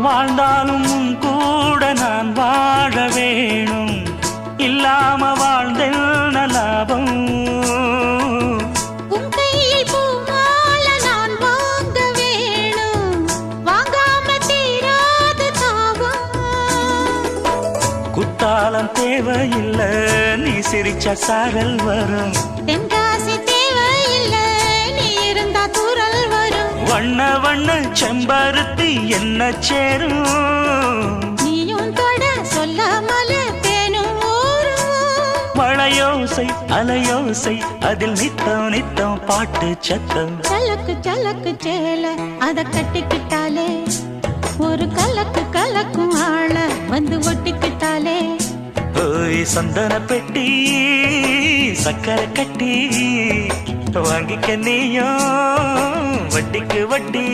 வாழ்ந்தாலும் கூட நான் வாழ வேணும். இல்லாம வாழ்ந்தென்ன லாபம். குத்தாலம் தேவையில்லை நீ சிரிச்ச சாரல் வரும். வண்ண வண்ண செம்பருத்தி என்ன சேரும்? நீயும் தொட சொல்லாமல தேனும் மழையோசை அலையோசை அதில் நித்தம் நித்தம் பாட்டு சத்தம். சலக்கு சலக்கு சேல அத கட்டிக்கிட்டாலே. ஒரு கலக்கு கலக்கும் ஆள வந்து ஒட்டிக்கிட்டாலே. ஓய் சந்தன பெட்டி சக்கரை கட்டி வாங்கிக்க நீயும். வட்டிக்கு வட்டி.